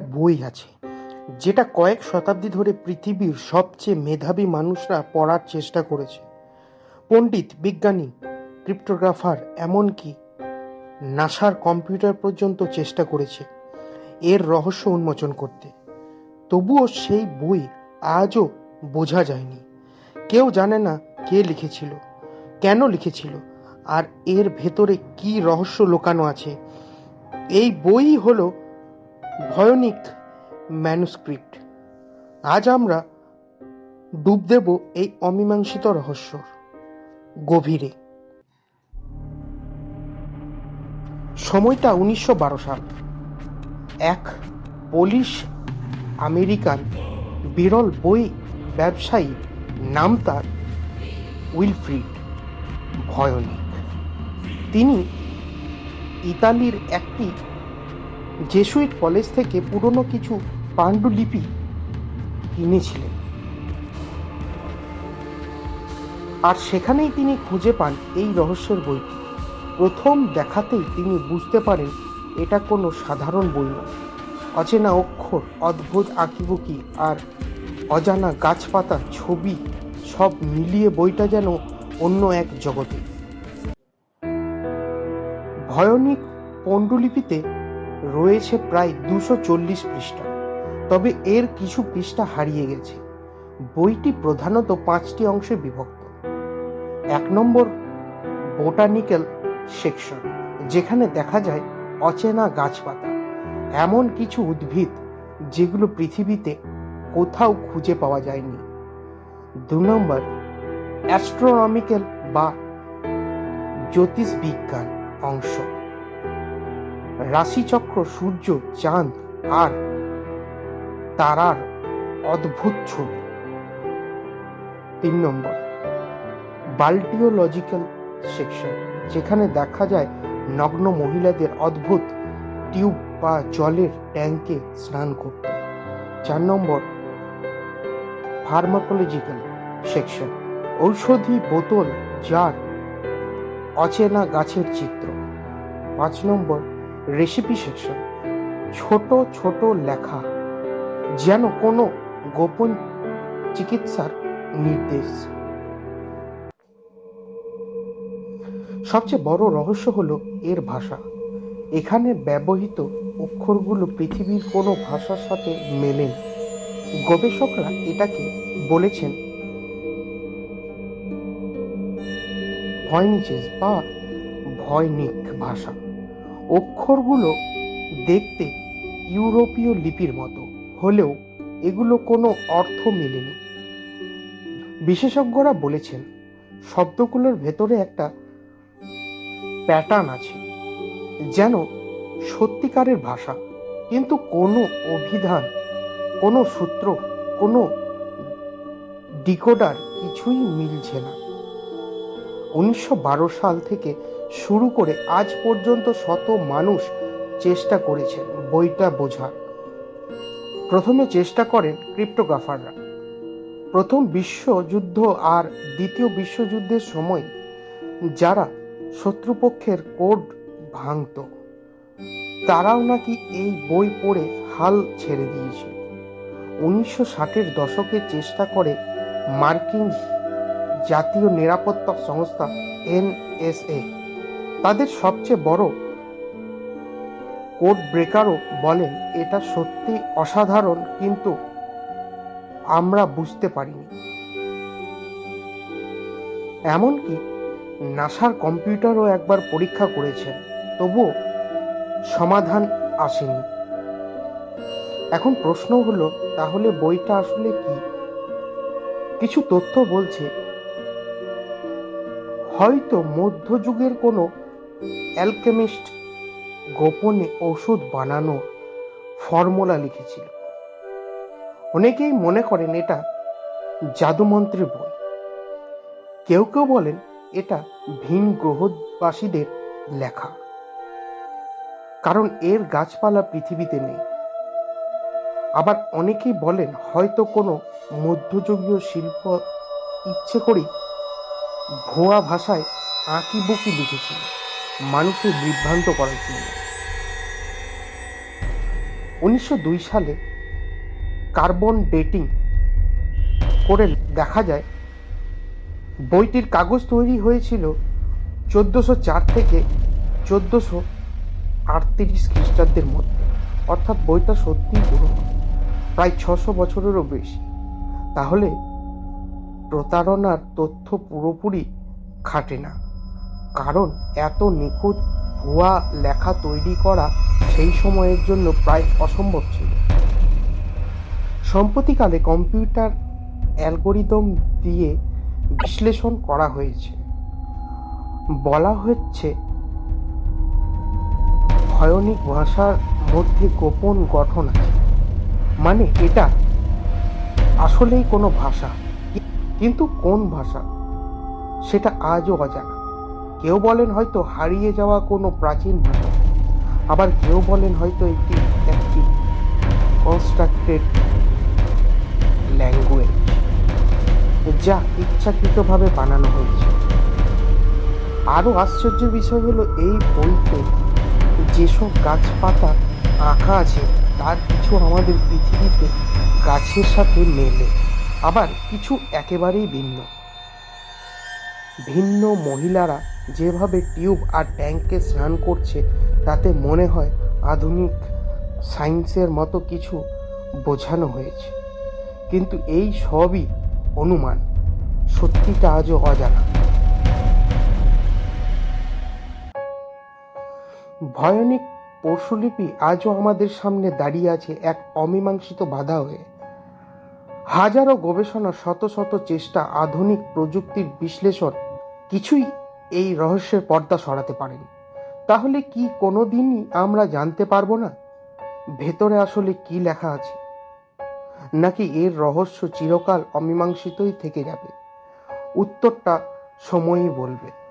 বই আছে, যেটা কয়েক শতাব্দী ধরে পৃথিবীর সবচেয়ে মেধাবী মানুষরা পড়ার চেষ্টা করেছে। পণ্ডিত, বিজ্ঞানী, ক্রিপ্টোগ্রাফার, এমনকি নাসার কম্পিউটার পর্যন্ত চেষ্টা করেছে এর রহস্য উন্মোচন করতে। তবুও সেই বই আজও বোঝা যায়নি। কেউ জানে না কে লিখেছিল, কেন লিখেছিল, আর এর ভেতরে কি রহস্য লুকানো আছে। এই বই হলো ভয়নিক ম্যানুস্ক্রিপ্ট আজ আমরা ডুব দেব এই অমীমাংসিত রহস্যর গভীরে। সময়টা উনিশশো বারো সাল। এক পোলিশ আমেরিকান বিরল বই ব্যবসায়ী নাম তার উইলফ্রিড ভয়নিক। তিনি ইতালির একটি জেসুইট কলেজ থেকে পুরনো কিছু পাণ্ডুলিপি কিনেছিলেন। আর সেখানেই তিনি খুঁজে পান এই রহস্যের বইটি। প্রথম দেখাতেই তিনি বুঝতে পারেন এটা কোনো সাধারণ বই নয়। অচেনা অক্ষর, অদ্ভুত আঁকিবুকি আর অজানা গাছপাতা ছবি সব মিলিয়ে বইটা যেন অন্য এক জগতে। ভয়নিক পণ্ডুলিপিতে রয়েছে প্রায় দুশো চল্লিশ পৃষ্ঠা। তবে এর কিছু পৃষ্ঠা হারিয়ে গেছে। বইটি প্রধানত পাঁচটি অংশে বিভক্ত। এক নম্বর বোটানিক্যাল সেকশন, যেখানে দেখা যায় অচেনা গাছপাতা, এমন কিছু উদ্ভিদ যেগুলো পৃথিবীতে কোথাও খুঁজে পাওয়া যায়নি। দু নম্বর অ্যাস্ট্রোনমিক্যাল বা জ্যোতিষবিজ্ঞান অংশ। রাশিচক্র, সূর্য, চাঁদ আর তারার অদ্ভুত ছবি। তিন নম্বর, বাল্টিওলজিক্যাল সেকশন, যেখানে দেখা যায় নগ্ন মহিলাদের অদ্ভুত টিউব বা জলের ট্যাঙ্কে স্নান করতে। চার নম্বর, ফার্মাকোলজিক্যাল সেকশন, ঔষধি বোতল যার অচেনা গাছের চিত্র। পাঁচ নম্বর রেসিপি সেকশন ছোট ছোট লেখা যেন কোনো গোপন চিকিৎসার নির্দেশ। সবচেয়ে বড় রহস্য হলো এর ভাষা। এখানে ব্যবহৃত অক্ষরগুলো পৃথিবীর কোনো ভাষার সাথে মেলে না। গবেষকরা এটাকে বলেছেন ভয়নিচেস বা ভয়নিক ভাষা। অক্ষরগুলো দেখতে ইউরোপীয় লিপির মতো। হলেও এগুলো কোনো অর্থ মেলেনি। বিশেষজ্ঞরা বলেছেন, শব্দগুলোর ভেতরে একটা প্যাটার্ন আছে, যেন সত্যিকারের ভাষা, কিন্তু কোনো অভিধান, কোনো সূত্র, কোনো ডিকোডার কিছুই মিলছে না। উনিশশো বারো সাল থেকে শুরু করে আজ পর্যন্ত শত মানুষ চেষ্টা করেছেন বইটা বোঝার। প্রথমে চেষ্টা করেন ক্রিপ্টোগ্রাফাররা। প্রথম বিশ্বযুদ্ধ আর দ্বিতীয় বিশ্বযুদ্ধের সময় যারা শত্রুপক্ষের কোড ভাঙত, তারাও নাকি এই বই পড়ে হাল ছেড়ে দিয়েছিল। উনিশশো ষাটের দশকে চেষ্টা করে মার্কিন জাতীয় নিরাপত্তা সংস্থা এনএসএ তাদের সবচেয়ে বড় কোড ব্রেকারও বলেন, এটা সত্যি অসাধারণ, কিন্তু আমরা বুঝতে পারিনি। এমনকি নাসার কম্পিউটারও একবার পরীক্ষা করেছেন, তবুও সমাধান আসেনি। এখন প্রশ্ন হলো, তাহলে বইটা আসলে কি? কিছু তথ্য বলছে, হয়তো মধ্যযুগের কোনো অ্যালকেমিস্ট গোপনে ওষুধ বানানোর ফর্মুলা লিখেছিল। অনেকেই মনে করেন এটা জাদুমন্ত্রের বই। কেউ কেউ বলেন এটা ভিন গ্রহবাসীদের লেখা। কারণ এর গাছপালা পৃথিবীতে নেই। আবার অনেকেই বলেন হয়তো কোনো মধ্যযুগীয় শিল্প ইচ্ছে করেই ভুয়া ভাষায় আঁকি বুকি লিখেছিল। মানুষের বিভ্রান্ত করার জন্য। উনিশশো দুই সালে কার্বন ডেটিং করে দেখা যায়, বইটির কাগজ তৈরি হয়েছিল চোদ্দোশো চার থেকে চোদ্দোশো আটত্রিশ খ্রিস্টাব্দের মধ্যে। অর্থাৎ বইটা সত্যিই পুরনো, প্রায় ছশো বছরেরও বেশি। তাহলে প্রতারণার তথ্য পুরোপুরি খাটে না। কারণ এত নিখুঁত ভুয়া লেখা তৈরি করা সেই সময়ের জন্য প্রায় অসম্ভব ছিল। সম্প্রতিকালে কম্পিউটার অ্যালগোরিদম দিয়ে বিশ্লেষণ করা হয়েছে। বলা হচ্ছে, ভয়নিক ভাষার মধ্যে গোপন গঠন আছে। মানে এটা আসলেই কোনো ভাষা। কিন্তু কোন ভাষা? সেটা আজও অজানা। কেউ বলেন হয়তো হারিয়ে যাওয়া কোনো প্রাচীন ভাষা, আবার কেউ বলেন হয়তো একটি একটি কনস্ট্রাক্টেড ল্যাঙ্গুয়েজ যা ইচ্ছাকৃতভাবে বানানো হয়েছে। আরও আশ্চর্যের বিষয় হলো এই বইতে যেসব গাছপাতা আঁকা আছে, তার কিছু আমাদের পৃথিবীতে গাছের সাথে মেলে, আবার কিছু একেবারেই ভিন্ন। ভিন্ন মহিলারা যেভাবে টিউব আর ট্যাঙ্কে স্নান করছে, তাতে মনে হয় আধুনিক সায়েন্সের মতো কিছু বোঝানো হয়েছে। কিন্তু এই সবই অনুমান। সত্যিটা আজও অজানা। ভয়ানিক পরশুলিপি আজও আমাদের সামনে দাঁড়িয়ে আছে এক অমীমাংসিত বাধা হয়ে। হাজারো গবেষণা শত শত চেষ্টা আধুনিক প্রযুক্তির বিশ্লেষণ কিছুই এই রহস্যের পর্দা সরাতে পারেন। তাহলে কি কোনো দিনই আমরা জানতে পারব না ভেতরে আসলে কি লেখা আছে? নাকি এর রহস্য চিরকাল অমীমাংসিতই থেকে যাবে? উত্তরটা সময়ই বলবে।